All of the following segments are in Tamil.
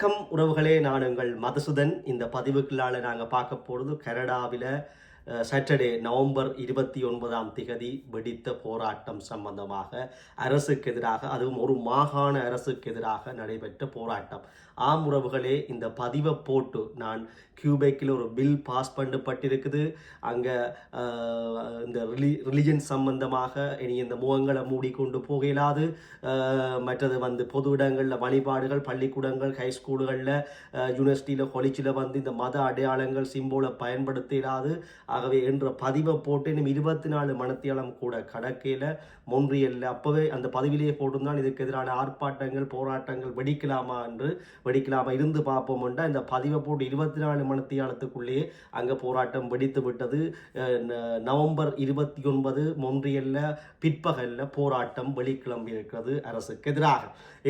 வணக்கம் உறவுகளே நான் உங்கள் மதுசுதன். இந்த பதிவுகளால் நாங்கள் பார்க்க போகிறது கனடாவில் சாட்டர்டே நவம்பர் இருபத்தி ஒன்பதாம் திகதி வெடித்த போராட்டம் சம்பந்தமாக அரசுக்கு எதிராக அதுவும் ஒரு மாகாண அரசுக்கு எதிராக நடைபெற்ற போராட்டம். ஆம் உறவுகளே இந்த பதிவை போட்டு நான் கியூபேக்கில் ஒரு பில் பாஸ் பண்ணப்பட்டிருக்குது. அங்கே இந்த ரிலி ரிலிஜன் சம்பந்தமாக இனி இந்த முகங்களை மூடிக்கொண்டு போக இயலாது மற்றது வந்து பொது இடங்களில் வழிபாடுகள் பள்ளிக்கூடங்கள் ஹை ஸ்கூல்களில் யூனிவர்சிட்டியில் காலேஜில் வந்து இந்த மத அடையாளங்கள் சிம்போலை பயன்படுத்த இயலாது ஆகவே என்ற பதிவை போட்டு இன்னும் இருபத்தி நாலு மணத்தியாலம் கூட கடக்கையில் மொன்றியல்ல அப்போவே அந்த பதிவிலேயே போட்டிருந்தான் இதுக்கு எதிரான ஆர்ப்பாட்டங்கள் போராட்டங்கள் வெடிக்கலாமா என்று வெடிக்கலாமா இருந்து பார்ப்போம்ன்றா இந்த பதிவை போட்டு இருபத்தி நாலு மணத்தியாலத்துக்குள்ளேயே அங்கே போராட்டம் வெடித்து விட்டது. நவம்பர் இருபத்தி ஒன்பது மொன்றியல்ல பிற்பகல்ல போராட்டம் வெளிக்கிளம்பி இருக்கிறது அரசுக்கு எதிராக.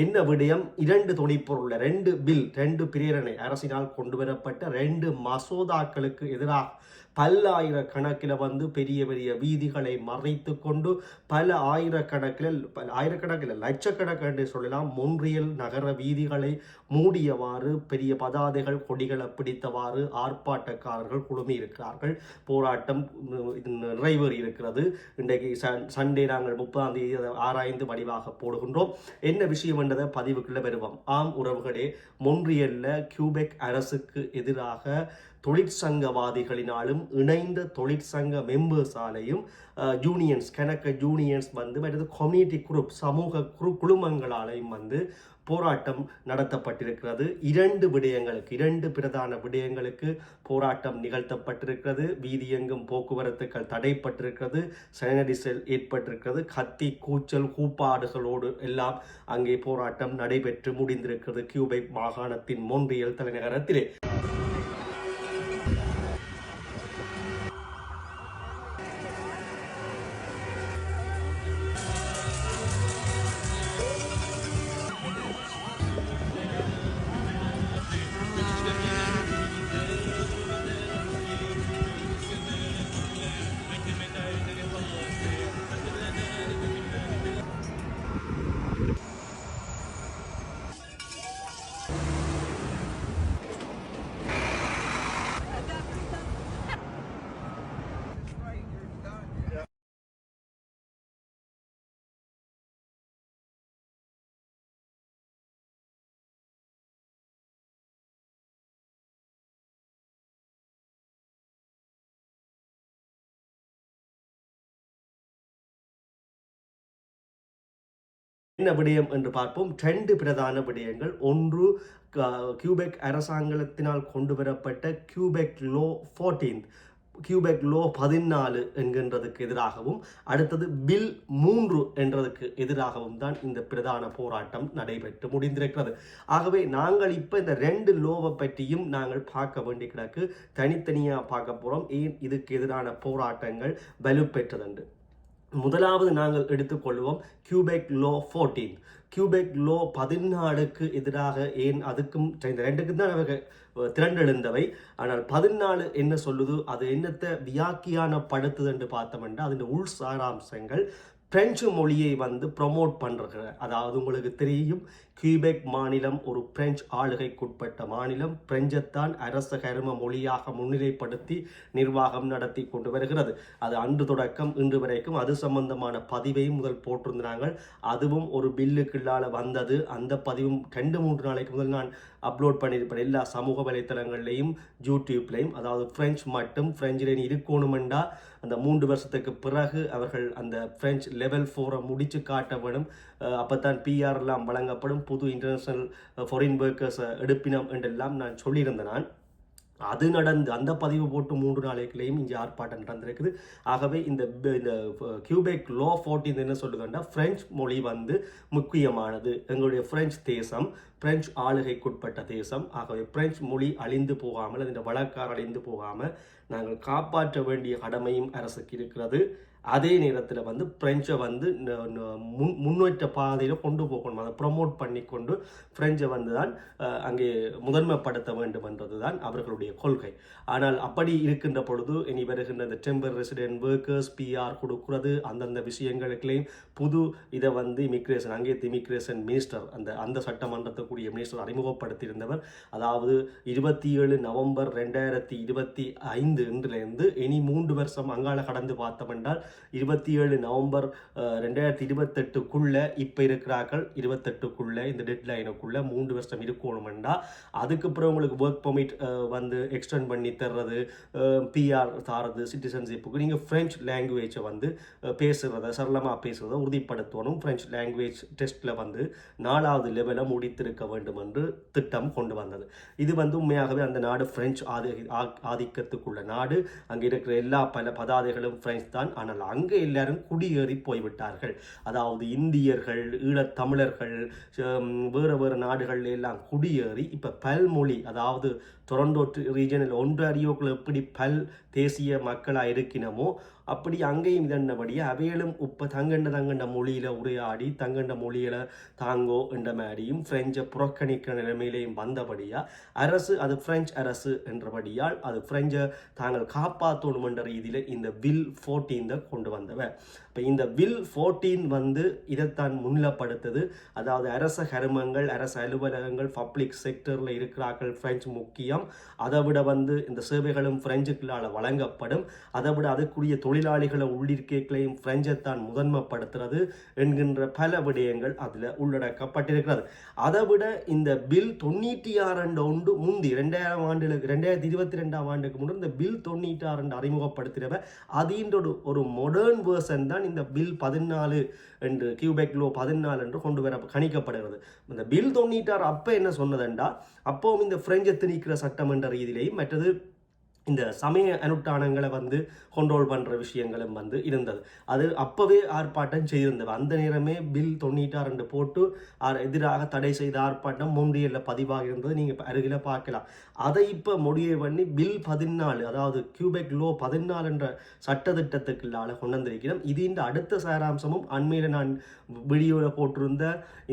என்ன விடயம்? இரண்டு துணைப்பொருள் ரெண்டு பில் ரெண்டு பிரேரணை அரசினால் கொண்டு வரப்பட்ட ரெண்டு மசோதாக்களுக்கு எதிராக பல்லாயிரக்கணக்கில் வந்து பெரிய பெரிய வீதிகளை மறைத்து கொண்டு பல ஆயிரக்கணக்கில் பல ஆயிரக்கணக்கில் லட்சக்கணக்கு என்று சொல்லலாம் மொன்றியல் நகர வீதிகளை மூடியவாறு பெரிய பதாதைகள் கொடிகளை பிடித்தவாறு ஆர்ப்பாட்டக்காரர்கள் குழுமி இருக்கிறார்கள். போராட்டம் நிறைவேறி இருக்கிறது. இன்றைக்கு சன் சண்டே நாங்கள் முப்பதாம் தேதி அதை ஆராய்ந்து வடிவாக போடுகின்றோம். என்ன விஷயம் என்றதை பதிவுக்குள்ள வருவோம் ஆம் உறவுகளே மொன்றியல்ல கியூபெக் அரசுக்கு எதிராக தொழிற்சங்கவாதிகளினாலும் இணைந்த தொழிற்சங்க மெம்பர்ஸாலையும் யூனியன்ஸ் கணக்க யூனியன்ஸ் வந்து மற்றது கம்யூனிட்டி குரூப் சமூக குரு குழுமங்களாலையும் வந்து போராட்டம் நடத்தப்பட்டிருக்கிறது. இரண்டு விடயங்களுக்கு இரண்டு பிரதான விடயங்களுக்கு போராட்டம் நிகழ்த்தப்பட்டிருக்கிறது. வீதியெங்கும் போக்குவரத்துக்கள் தடைப்பட்டிருக்கிறது. சனடிசல் ஏற்பட்டிருக்கிறது. கத்தி கூச்சல் கூப்பாடுகளோடு எல்லாம் அங்கே போராட்டம் நடைபெற்று முடிந்திருக்கிறது. கியூபை மாகாணத்தின் மொன்றியல் தலைநகரத்திலே. என்ன விடயம் என்று பார்ப்போம். ரெண்டு பிரதான விடயங்கள். ஒன்று க- கியூபெக் அரசாங்கத்தினால் கொண்டு வரப்பட்ட கியூபெக் லோ 14 கியூபெக் லோ பதினாலு என்கின்றதுக்கு எதிராகவும் அடுத்தது பில் மூன்று என்றதுக்கு எதிராகவும் தான் இந்த பிரதான போராட்டம் நடைபெற்று முடிந்திருக்கிறது. ஆகவே நாங்கள் இப்போ இந்த ரெண்டு லோவை பற்றியும் நாங்கள் பார்க்க வேண்டி கிடக்கு. தனித்தனியாக பார்க்க போகிறோம் ஏன் இதுக்கு எதிரான போராட்டங்கள் வலுப்பெற்றதுண்டு முதலாவது நாங்கள் எடுத்துக்கொள்வோம் கியூபெக் லோ 14 கியூபெக் லோ பதினாலுக்கு எதிராக ஏன் அதுக்கும் இந்த ரெண்டுக்கும் தான் அவங்க திரண்டெழுந்தவை. ஆனால் பதினாலு என்ன சொல்லுது அது என்னத்தை வியாக்கியானப்படுத்துது என்று பார்த்தோம்னா அதன் உள் சாராம்சங்கள் பிரெஞ்சு மொழியை வந்து ப்ரொமோட் பண்ணுற அதாவது உங்களுக்கு தெரியும் கியூபெக் மாநிலம் ஒரு பிரெஞ்சு ஆளுகைக்குட்பட்ட மாநிலம். பிரெஞ்சத்தான் அரச கரும மொழியாக முன்னிலைப்படுத்தி நிர்வாகம் நடத்தி கொண்டு வருகிறது. அது அன்று தொடக்கம் இன்று வரைக்கும் அது சம்பந்தமான பதிவையும் முதல் போட்டிருந்தாங்க. அதுவும் ஒரு பில்லுக்குள்ளால் வந்தது. அந்த பதிவும் ரெண்டு மூன்று நாளைக்கு முதல் நான் அப்லோட் பண்ணியிருப்பேன். எல்லா சமூக வலைத்தளங்கள்லையும் யூடியூப்லையும் அதாவது ஃப்ரெஞ்ச் மட்டும் பிரெஞ்சில் இருக்கணுமெண்டா அந்த மூன்று வருஷத்துக்கு பிறகு அவர்கள் அந்த பிரெஞ்சு லெவல் ஃபோரை முடித்து காட்ட வேணும். தான் அப்பத்தான் பிஆர் எல்லாம் வழங்கப்படும். புது இன்டர்நேஷ்னல் ஃபாரின் ஒர்க்கர்ஸ் எடுப்பினம் என்றெல்லாம் நான் சொல்லியிருந்தேன். நான் அது நடந்து அந்த பதிவு போட்டு மூன்று நாளைக்குள்ளேயும் இங்கே ஆர்ப்பாட்டம் நடந்திருக்குது. ஆகவே இந்த இந்த கியூபேக் லோ 14 என்ன சொல்லுதுன்னா ஃப்ரெஞ்ச் மொழி வந்து முக்கியமானது. எங்களுடைய ஃப்ரெஞ்ச் தேசம் பிரெஞ்சு ஆளுகைக்குட்பட்ட தேசம். ஆகவே பிரெஞ்சு மொழி அழிந்து போகாமல் அதன் வழக்கார் அழிந்து போகாமல் நாங்கள் காப்பாற்ற வேண்டிய கடமையும் அரசுக்கு இருக்கிறது. அதே நேரத்தில் வந்து பிரெஞ்சை வந்து முன் முன்னேற்ற பாதையில் கொண்டு போகணும். அதை ப்ரொமோட் பண்ணி கொண்டு பிரெஞ்சை வந்து தான் அங்கே முதன்மைப்படுத்த வேண்டும் என்றது தான் அவர்களுடைய கொள்கை. ஆனால் அப்படி இருக்கின்ற பொழுது இனி வருகின்ற இந்த டெம்பர் ரெசிடென்ட் ஒர்க்கர்ஸ் பிஆர் கொடுக்கிறது அந்தந்த விஷயங்களுக்குலேயும் புது இதை வந்து இமிக்ரேஷன் அங்கே இமிக்ரேஷன் மினிஸ்டர் அந்த அந்த சட்டமன்றத்துக்கு இருக்கக்கூடிய மினிஸ்டர் அறிமுகப்படுத்தியிருந்தவர். அதாவது இருபத்தி ஏழு நவம்பர் ரெண்டாயிரத்தி இருபத்தி ஐந்து இன்றிலிருந்து இனி மூன்று வருஷம் அங்கால கடந்து பார்த்தோம் என்றால் இருபத்தி ஏழு நவம்பர் ரெண்டாயிரத்தி இருபத்தெட்டுக்குள்ளே இப்போ இருக்கிறார்கள். இருபத்தெட்டுக்குள்ளே இந்த டெட்லைனுக்குள்ளே மூன்று வருஷம் இருக்கணுமெண்டா அதுக்கப்புறம் உங்களுக்கு ஒர்க் பர்மிட் வந்து எக்ஸ்டெண்ட் பண்ணி தர்றது பிஆர் தாரது சிட்டிசன்ஷிப்புக்கு நீங்கள் ஃப்ரெஞ்ச் லாங்குவேஜை வந்து பேசுகிறத சரளமாக பேசுகிறத உறுதிப்படுத்தணும். ஃப்ரெஞ்ச் லாங்குவேஜ் டெஸ்ட்டில் வந்து நாலாவது லெவலை முடித்திருக்க வேண்டும் என்று திட்டம் கொண்டு வந்தது. இது வந்து உண்மையாகவே அந்த நாடு பிரெஞ்சு ஆதி ஆ- ஆதிக்கத்துக்குள்ள நாடு. அங்கே இருக்கிற எல்லா பல பதாதைகளும் பிரெஞ்சு தான். ஆனால் அங்கே எல்லாரும் குடியேறி போய்விட்டார்கள். அதாவது இந்தியர்கள் ஈழத்தமிழர்கள் வேறு வேறு நாடுகள் எல்லாம் குடியேறி இப்போ பல்மொழி அதாவது டொரண்டோ ரீஜனில் ஒன்றாரியோக்குள்ள எப்படி பல் தேசிய மக்களாக இருக்கினமோ அப்படி அங்கேயும் இதன்னபடியே அவைகளும் இப்போ தங்கண்ட தங்கண்ட மொழியில் உரையாடி தங்கண்ட மொழியில் தாங்கோ என்ற மாதிரியும் பிரெஞ்சை புறக்கணிக்கிற நிலைமையிலையும் வந்தபடியாக அரசு அது பிரெஞ்சு அரசு என்றபடியால் அது பிரெஞ்சை தாங்கள் காப்பாற்றணும் என்ற ரீதியில் இந்த வில் ஃபோர்டீனை கொண்டு வந்தவன் இப்போ இந்த வில் ஃபோர்டீன் வந்து இதைத்தான் முன்னிலப்படுத்துது. அதாவது அரச கருமங்கள் அரசு அலுவலகங்கள் பப்ளிக் செக்டரில் இருக்கிறார்கள் பிரெஞ்சு முக்கியம். அதை விட வந்து இந்த சேவைகளும் பிரெஞ்சுக்களால் வழங்கப்படும். அதை விட அதுக்குரிய தொழிலாளிகளை உள்ளிருக்கைகளையும் பிரெஞ்சைத்தான் முதன்மைப்படுத்துறது என்கின்ற பல விடயங்கள் அதில் உள்ளடக்கப்பட்டிருக்கிறது. அதை விட இந்த பில் தொண்ணூற்றி ஆறு ஒன்று முந்தி ரெண்டாயிரம் ஆண்டுகளுக்கு ரெண்டாயிரத்தி இருபத்தி ரெண்டாம் ஆண்டுக்கு முன்னாடி இந்த பில் தொண்ணூற்றி ஆறு அறிமுகப்படுத்துகிறவ அதின்ற ஒரு ஒரு மாடர்ன் வேர்ஷன் தான் இந்த பில் பதினாலு என்று கியூபெக் லோ பதினாலு என்று கொண்டு வர கணிக்கப்படுகிறது. இந்த பில் தொண்ணூற்றி ஆறு அப்போ என்ன சொன்னதுண்டா அப்போவும் இந்த பிரெஞ்சை திணிக்கிற சட்டம் என்ற ரீதியிலையும் மற்றது இந்த சமய அனுஷ்டானங்களை வந்து கண்ட்ரோல் பண்ணுற விஷயங்களும் வந்து இருந்தது. அது அப்போவே ஆர்ப்பாட்டம் செய்திருந்தது. அந்த நேரமே பில் தொண்ணூற்றாறு போட்டு ஆர் எதிராக தடை செய்த ஆர்ப்பாட்டம் மொன்றியலில் பதிவாக இருந்தது. நீங்கள் இப்போ அருகில் பார்க்கலாம். அதை இப்போ முடிவு பண்ணி பில் பதினாலு அதாவது கியூபெக் லோ பதினாலு என்ற சட்டத்திட்டத்துக்குள்ளால கொண்டு வந்திருக்கிறோம். இது இந்த அடுத்த சாராம்சமும் அண்மையில் நான் வீடியோவில் போட்டிருந்த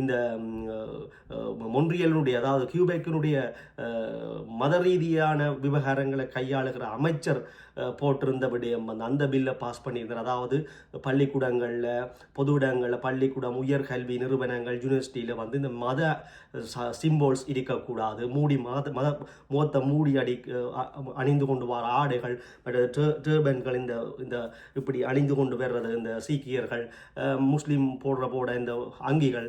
இந்த மொன்றியலினுடைய அதாவது கியூபெக்கினுடைய மத ரீதியான விவகாரங்களை ஆளுகிற அமைச்சர் போட்டிருந்த விடயம் வந்து அந்த பில்லை பாஸ் பண்ணியிருந்தார் அதாவது பள்ளிக்கூடங்களில் பொது இடங்களில் பள்ளிக்கூடம் உயர்கல்வி நிறுவனங்கள் யூனிவர்சிட்டியில் வந்து இந்த மத சிம்போல்ஸ் இருக்கக்கூடாது மூடி மத மத முகத்தை மூடி அடி அணிந்து கொண்டு வர ஆடைகள் மற்ற டேர்பன்கள் இந்த இந்த இப்படி அணிந்து கொண்டு வர்றது இந்த சீக்கியர்கள் முஸ்லீம் போடுற போட இந்த அங்கிகள்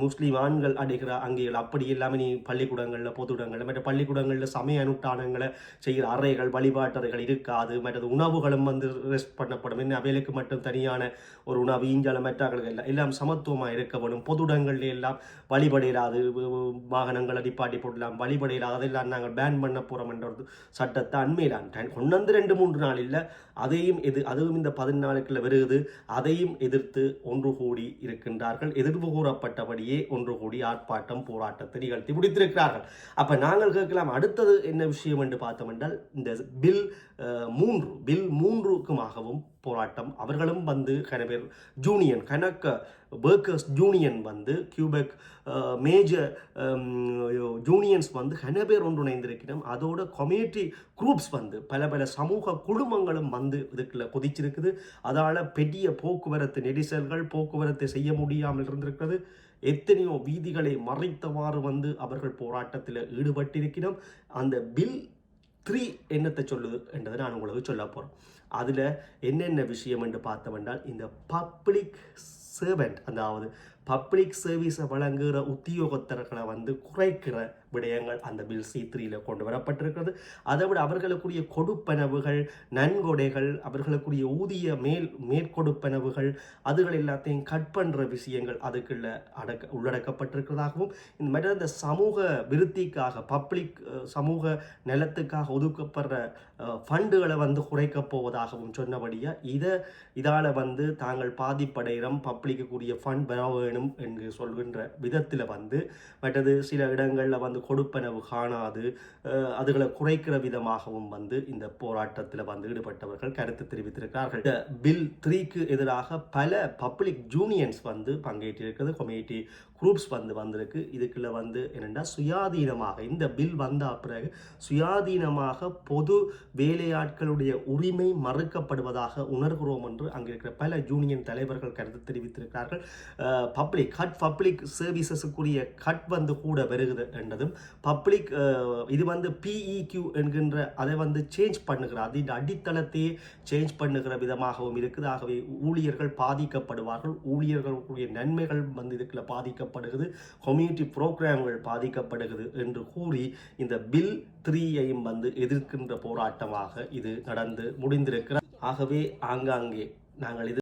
முஸ்லீம் ஆண்கள் அடிக்கிற அங்கிகள் அப்படி எல்லாமே நீ பள்ளிக்கூடங்களில் பொது இடங்களில் மற்ற பள்ளிக்கூடங்களில் சமய அனுஷ்டானங்களை செய்கிற அறைகள் வழிபாட்டர்கள் இருக்காது மற்றது உணவுகளும் வந்து ரெஸ்ட் பண்ணப்படும். என்ன அவைகளுக்கு மட்டும் தனியான ஒரு உணவு ஈஞ்சால மற்றவர்கள் எல்லாம் எல்லாம் சமத்துவமாக இருக்க வேணும் பொது இடங்கள்ல எல்லாம் வழிபடையிலாது வாகனங்களை நிப்பாட்டி போடலாம் வழிபடையிலாது அதெல்லாம் நாங்கள் பேன் பண்ண போகிறோம் என்ற ஒரு சட்டத்தை அண்மையில் கொண்டு வந்து ரெண்டு மூன்று நாள் இல்லை அதையும் எது அதுவும் இந்த பதினாலுக்குள்ள வருகுது அதையும் எதிர்த்து ஒன்று கூடி இருக்கின்றார்கள். எதிர்ப்பு கூறப்பட்டபடியே ஒன்று கூடி ஆர்ப்பாட்டம் போராட்டத்தை நிகழ்த்தி முடித்திருக்கிறார்கள். அப்போ நாங்கள் கேட்கலாம் அடுத்தது என்ன விஷயம் என்று பார்த்தோம் என்றால் இந்த பில் மூன்று பில் மூன்றுக்குமாகவும் போராட்டம். அவர்களும் வந்து கனவேர் ஜூனியன் கணக்க ஒர்க்கர்ஸ் ஜூனியன் வந்து கியூபெக் மேஜர் ஜூனியன்ஸ் வந்து கன பேர் ஒன்றிணைந்திருக்கிறோம் அதோட கம்யூனிட்டி குரூப்ஸ் வந்து பல பல சமூக குழுமங்களும் வந்து இதுக்குள்ள கொதிச்சிருக்குது. அதால் பெரிய போக்குவரத்து நெரிசல்கள் போக்குவரத்து செய்ய முடியாமல் இருந்திருக்கிறது. எத்தனையோ வீதிகளை மறைத்தவாறு வந்து அவர்கள் போராட்டத்தில் ஈடுபட்டிருக்கிறோம் அந்த பில் த்ரீ என்னத்தை சொல்லுது என்றதை நான் உங்களுக்கு சொல்ல போகிறேன் அதில் என்னென்ன விஷயம் என்று பார்த்தோம் என்றால் இந்த பப்ளிக் சர்வெண்ட் அதாவது பப்ளிக் சர்வீஸை வழங்குகிற உத்தியோகத்தர்களை வந்து குறைக்கிற விடயங்கள் அந்த பில் சி த்ரீல கொண்டு வரப்பட்டிருக்கிறது. அதை விட அவர்களுக்குரிய கொடுப்பனவுகள் நன்கொடைகள் அவர்களுக்குரிய ஊதிய மேல் மேற்கொடுப்பனவுகள் அதுகள் எல்லாத்தையும் கட் பண்ணுற விஷயங்கள் அதுக்குள்ள அடக்க உள்ளடக்கப்பட்டிருக்கிறதாகவும் இந்த மாதிரி இந்த சமூக விருத்திக்காக பப்ளிக் சமூக நிலத்துக்காக ஒதுக்கப்படுற ஃபண்டுகளை வந்து குறைக்கப் போவதாகவும் சொன்னபடியாக இதை இதால் வந்து தாங்கள் பாதிப்படைகிறோம் பப்ளிக்குரிய ஃபண்ட் பெற வேணும் என்று சொல்கின்ற விதத்தில் வந்து மற்றது சில இடங்களில் வந்து கொடுப்பனவு காணாது அதுகளை குறைக்கிற விதமாகவும் வந்து இந்த போராட்டத்தில் வந்து ஈடுபட்டவர்கள் கருத்து தெரிவித்திருக்கிறார்கள். இந்த பில் த்ரீக்கு எதிராக பல பப்ளிக் ஜூனியன்ஸ் வந்து பங்கேற்றிருக்கிறது. கம்யூனிட்டி குரூப்ஸ் வந்து வந்திருக்கு. இதுக்குள்ள வந்து என்னென்னா சுயாதீனமாக இந்த பில் வந்த பிறகு சுயாதீனமாக பொது வேலையாட்களுடைய உரிமை மறுக்கப்படுவதாக உணர்கிறோம் என்று அங்கே இருக்கிற பல யூனியன் தலைவர்கள் கருத்து தெரிவித்திருக்கிறார்கள். பப்ளிக் கட் பப்ளிக் சர்வீசஸுக்குரிய கட் வந்து கூட வருகிறது என்றதும் பப்ளிக் இது வந்து பிஇக்யூ என்கின்ற அதை வந்து சேஞ்ச் பண்ணுகிற அதின் அடித்தளத்தையே சேஞ்ச் பண்ணுகிற விதமாகவும் இருக்குது. ஆகவே ஊழியர்கள் பாதிக்கப்படுவார்கள். ஊழியர்களுடைய நன்மைகள் வந்து இதுக்குள்ள பாதிக்கப்படுகிறது கம்யூனிட்டி ப்ரோக்ராம்கள் பாதிக்கப்படுகிறது என்று கூறி இந்த பில் த்ரீயையும் வந்து எதிர்க்கின்ற போராட்டமாக இது நடந்து முடிந்திருக்கிறது. ஆகவே ஆங்காங்கே நாங்கள் இது